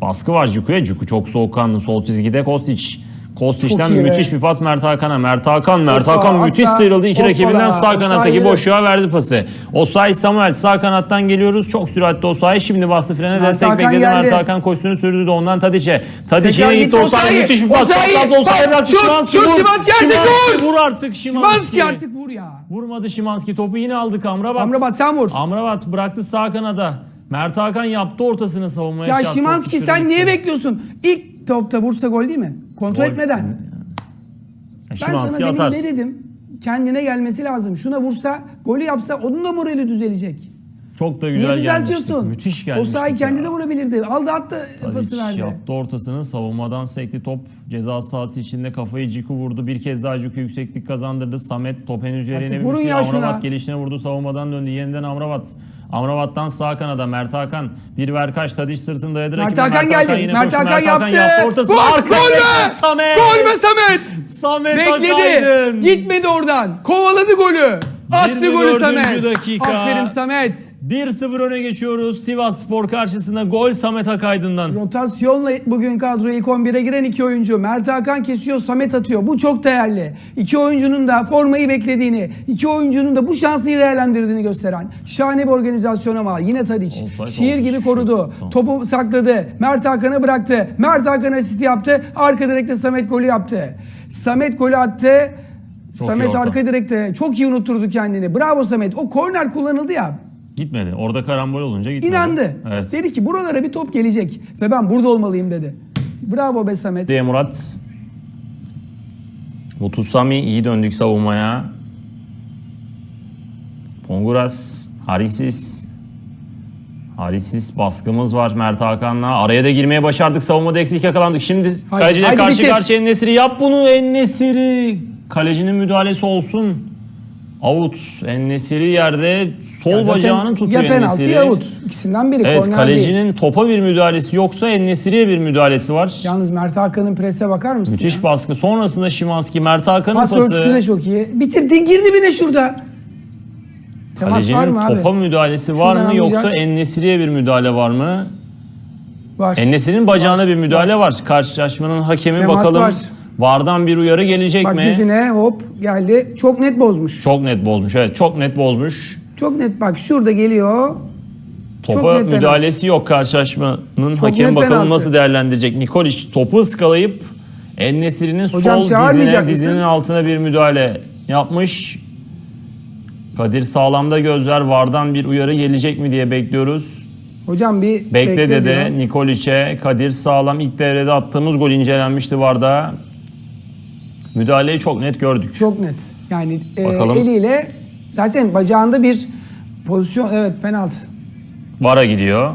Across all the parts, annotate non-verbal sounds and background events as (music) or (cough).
Baskı var Ciku'ya. Ciku çok soğukkanlı. Sol çizgide Kostić. Be. müthiş bir pas Mert Hakan'a. Mert Hakan, Mert Hakan müthiş atsa, sıyrıldı. iki rakibinden sağ kanattaki boşluğa verdi pası. Osay Samuel sağ kanattan geliyoruz. Çok süratli Osay. Şimdi bastı frene Mert destek Hakan bekledi. geldi. Mert Hakan koştuğunu sürdü de ondan Tadiç'e. Tadiç Tekrar yine gitti Osay. Müthiş bir pas. Osay bıraktı. şut, şut. Şimanski artık vur. Vur artık Şimanski. Şimanski artık vur ya. Vurmadı Şimanski. Topu yine aldık Amrabat. Amrabat sen vur. Amrabat bıraktı sağ kanada. Mert Hakan yaptı ortasını savunmaya. Ya şart, Şimanski sen niye bekliyorsun? İlk topta vursa gol değil mi? Kontrol Gol. etmeden. Ya Ben Şimanski sana demin atar. ne dedim? Kendine gelmesi lazım. Şuna vursa, golü yapsa onun da morali düzelecek. Çok da Niye güzel gelmişti. düzeltiyorsun? Müthiş O gelmişti. sahayı kendi de vurabilirdi. Aldı attı pası verdi. yaptı ortasını savunmadan sekti top ceza sahası içinde kafayı Ciku vurdu bir kez daha Ciku yükseklik kazandırdı Samet top henüz Artık inebilmişti vurun ya şuna. Amrabat gelişine vurdu savunmadan döndü yeniden Amrabat Amrabat'tan sağ kanada Mert Hakan bir verkaç Tadic sırtını dayadı Mert. Hakan geldi. Mert koştu. Hakan yaptı. ortasını Gol, gol be! Samet Gol be Samet! Samet Bekledi. Akaydın. Gitmedi oradan. Kovaladı golü. Attı golü 24. Samet. dakika. Aferin Samet. 1-0 öne geçiyoruz Sivas Spor karşısında gol Samet Akaydın'dan Rotasyonla bugün kadroya ilk 11'e giren iki oyuncu. Mert Hakan kesiyor, Samet atıyor. Bu çok değerli. İki oyuncunun da formayı beklediğini, iki oyuncunun da bu şansı iyi değerlendirdiğini gösteren şahane bir organizasyon ama yine. Offside Şiir olmuş. gibi korudu. Tamam. Topu sakladı. Mert Hakan'a bıraktı. Mert Hakan asist yaptı. Arka direkte Samet golü yaptı. Samet golü attı. Çok Samet arka direkte çok iyi unutturdu kendini. Bravo Samet. O korner kullanıldı ya. Gitmedi. Orada karambol olunca gitmedi. İnandı. Evet. Dedi ki buralara bir top gelecek ve ben burada olmalıyım dedi. Bravo be Samet. Diye Murat. Mutusami iyi döndük savunmaya. Ponguras, Harisis. Harisis baskımız var Mert Hakan'la. Araya da girmeye başardık. Savunmada eksik yakalandık. Şimdi kaleciyle karşı bitir. karşıya Nesiri. Yap bunu Ennesiri. Kalecinin müdahalesi olsun. Out. Ennesiri yerde sol Zaten bacağını tutuyor Ya penaltı ya out. İkisinden biri. Evet korner kalecinin değil. topa bir müdahalesi yoksa Ennesiri'ye bir müdahalesi var. Yalnız Mert Hakan'ın prese bakar mısın Müthiş ya? baskı. Sonrasında Şimanski, Mert Hakan'ın Pas pası. örtüsü de çok iyi. Bitirdi girdi bir de şurada. Var Kalecinin mı abi? topa müdahalesi var Şuradan mı yoksa. Ennesiri'ye bir müdahale var mı? Var. Ennesiri'nin bacağına bir müdahale var. Karşılaşmanın hakemi Temas bakalım. var. Vardan bir uyarı gelecek Bak mi? dizine hop geldi. Çok net bozmuş. Çok net bozmuş. Evet çok net bozmuş. Çok net bak şurada geliyor. Çok Topa net penaltı. müdahalesi yok karşılaşmanın Çok hakemi net bakalım penaltı. nasıl değerlendirecek. Nikolic topu ıskalayıp Ennesiri'nin Hocam sol çağırmayacak dizine, mısın? dizinin altına bir müdahale yapmış. Kadir sağlamda gözler vardan bir uyarı gelecek mi diye bekliyoruz. Hocam bir Bekle bekle dedi diyor. Nikolic'e. Kadir sağlam ilk devrede attığımız gol incelenmişti Varda. Müdahaleyi çok net gördük. Çok net. Yani e, Bakalım. eliyle zaten bacağında bir pozisyon evet penaltı. Vara gidiyor.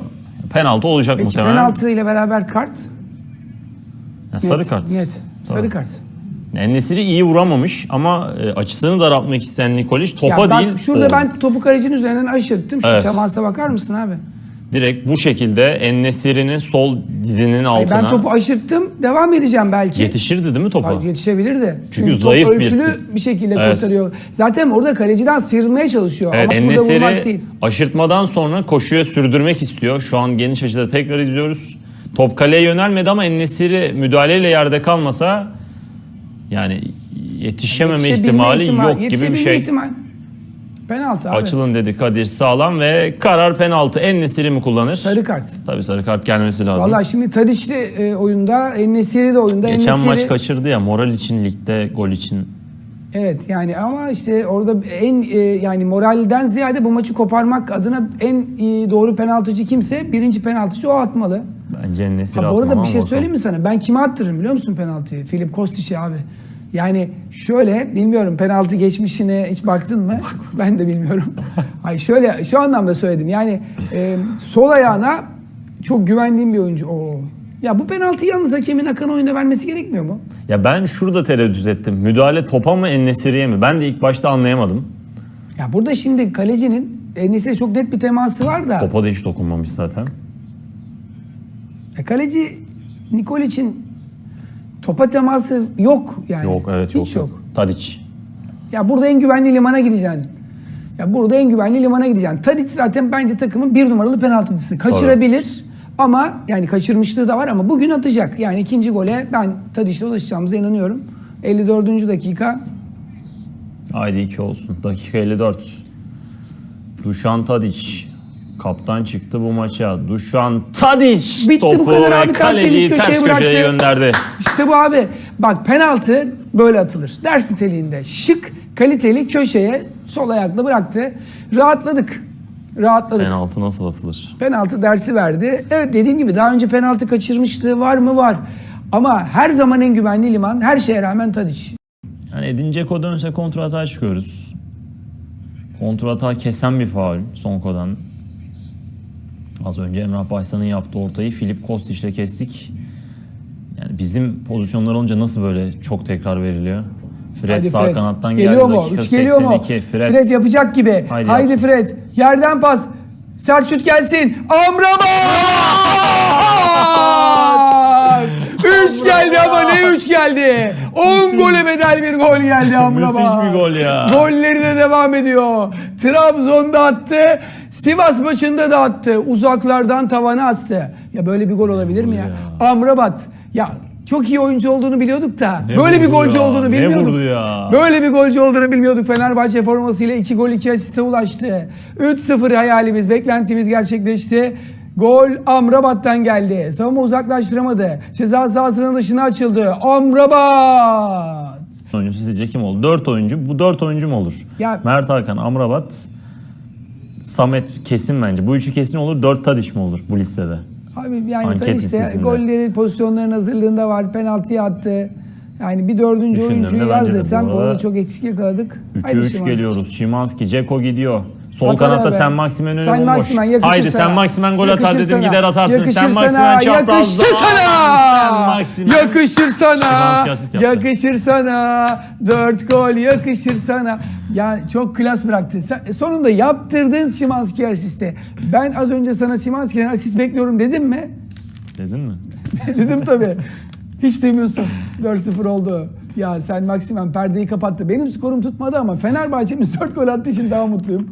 Penaltı olacak Peki muhtemelen. penaltı ile beraber kart. Ya sarı Net, kart. Net. Sarı kart. Enesiri iyi vuramamış ama e, açısını daraltmak isteyen Nikolic topa ya bak değil. şurada o. ben topu kalecinin üzerinden aşırttım. Şu Evet. temasa bakar mısın abi? Direkt bu şekilde Ennesiri'nin sol dizinin Ay altına ben topu aşırttım. Devam edeceğim belki. yetişirdi değil mi topa? Ay, Yetişebilirdi. Çünkü top zayıf bir ölçülü bir şekilde Evet. kurtarıyor. Zaten orada kaleciden sıyrılmaya çalışıyor. Evet Ennesiri aşırtmadan sonra koşuya sürdürmek istiyor. Şu an geniş açıda tekrar izliyoruz. Top kaleye yönelmedi ama Ennesiri müdahaleyle yerde kalmasa yani yetişememe ihtimali ihtimal- yok gibi bir şey. ihtimal. Penaltı abi. Açılın dedi Kadir Sağlam ve karar penaltı. Ennesiri mi kullanır? Sarı kart. Tabii sarı kart gelmesi lazım. Valla şimdi Tadiç de e, oyunda, Ennesiri de oyunda. Geçen En-Nesyri- maç kaçırdı ya moral için ligde gol için. Evet yani ama işte orada en e, yani moralden ziyade bu maçı koparmak adına en iyi doğru penaltıcı kimse birinci penaltıcı o atmalı. Bence Ennesiri Ha, bu arada bir şey söyleyeyim mi sana? Ben kime attırırım biliyor musun penaltıyı? Filip Kostiç'e abi. Yani şöyle bilmiyorum penaltı geçmişine hiç baktın mı? ben de bilmiyorum. Hayır şöyle şu anlamda söyledim. Yani e, sol ayağına çok güvendiğim bir oyuncu. Oo. Ya bu penaltıyı yalnız hakemin Akan oyunda vermesi gerekmiyor mu? Ya ben şurada tereddüt ettim. Müdahale topa mı Ennesiri'ye mi? Ben de ilk başta anlayamadım. Ya burada şimdi kalecinin Enes'e çok net bir teması var da. Topa da hiç dokunmamış zaten. E, kaleci Nikolic'in topa teması yok yani. Yok evet yok. Hiç yok. Tadic. Ya burada en güvenli limana gideceksin. Ya burada en güvenli limana gideceksin. Tadic zaten bence takımın bir numaralı penaltıcısı. Kaçırabilir Ama yani kaçırmışlığı da var ama bugün atacak. Yani ikinci gole ben Tadiş'le ulaşacağımıza inanıyorum. 54. dakika. Haydi 2 olsun. Dakika 54. Dušan Tadić. Kaptan çıktı bu maça. Dušan Tadić Bitti bu topu kadar ve abi. kaleciyi ters köşeye köşeye bıraktı. gönderdi. İşte bu abi. Bak penaltı böyle atılır. Ders niteliğinde. Şık, kaliteli köşeye sol ayakla bıraktı. Rahatladık. Rahatladık. Penaltı nasıl atılır? Penaltı dersi verdi. Evet dediğim gibi daha önce penaltı kaçırmışlığı var mı? Var. Ama her zaman en güvenli liman her şeye rağmen Tadiç. Yani Edin Dzeko dönse kontratağa çıkıyoruz. Kontratağı kesen bir faul Sonko'dan. Az önce Emrah Baysan'ın yaptığı ortayı Filip Kostić'le kestik. Yani bizim pozisyonlar olunca nasıl böyle çok tekrar veriliyor? Fred Hadi sağ Fred. kanattan geliyor geldi. mu? dakika Üç geliyor mu? 82. Fred. Fred. yapacak gibi. Haydi Haydi, yapsın. Fred. Yerden pas. Sert şut gelsin. Amrabat! Üç geldi ama ne üç geldi? 10 gole bedel bir gol geldi Amrabat. Müthiş bir gol ya. Golleri de devam ediyor. Trabzon'da attı. Sivas maçında da attı. Uzaklardan tavana astı. Ya böyle bir gol olabilir mi ya? Amrabat. Ya çok iyi oyuncu olduğunu biliyorduk da Ne böyle bir golcü ya, olduğunu ne bilmiyorduk. vurdu ya? Böyle bir golcü olduğunu bilmiyorduk. Fenerbahçe formasıyla 2 gol 2 asiste ulaştı. 3-0 hayalimiz, beklentimiz gerçekleşti. Gol Amrabat'tan geldi. Savunma uzaklaştıramadı. Ceza sahasının dışına açıldı. Amrabat! oyuncusu sizce kim oldu? 4 oyuncu. Bu 4 oyuncu mu olur? Ya- Mert Hakan, Amrabat, Samet kesin bence. Bu üçü kesin olur. 4 Tadiç mi olur bu listede? Abi yani Anket tabii işte listesinde. golleri, pozisyonların hazırlığında var. Penaltıyı attı. Yani bir dördüncü Düşündüğümde oyuncuyu yaz bence de desem bu arada orada çok eksik yakaladık. 3'e Haydi 3 Şimanski. geliyoruz. Şimanski, Ceko gidiyor. Sol Atar kanatta abi. Sen Maximen önü Sen bomboş. Maximen yakışır Haydi sana. Sen Maximen gol atar Yakışır dedim sana. gider atarsın. Yakışır sen sana. Maximen çaprazda. Yakıştı Sen sana. Maximen. Yakışır sana. Şimanski asist yaptı. Yakışır sana. Dört gol yakışır sana. Yani çok klas bıraktı. Sen, e, sonunda yaptırdın Şimanski asisti. Ben az önce sana Şimanski'den asist bekliyorum dedim mi? Dedin mi? (laughs) Dedim tabii. Hiç duymuyorsun. 4-0 oldu. Ya sen Maksimen perdeyi kapattı. Benim skorum tutmadı ama Fenerbahçe'miz 4 gol attığı için daha mutluyum.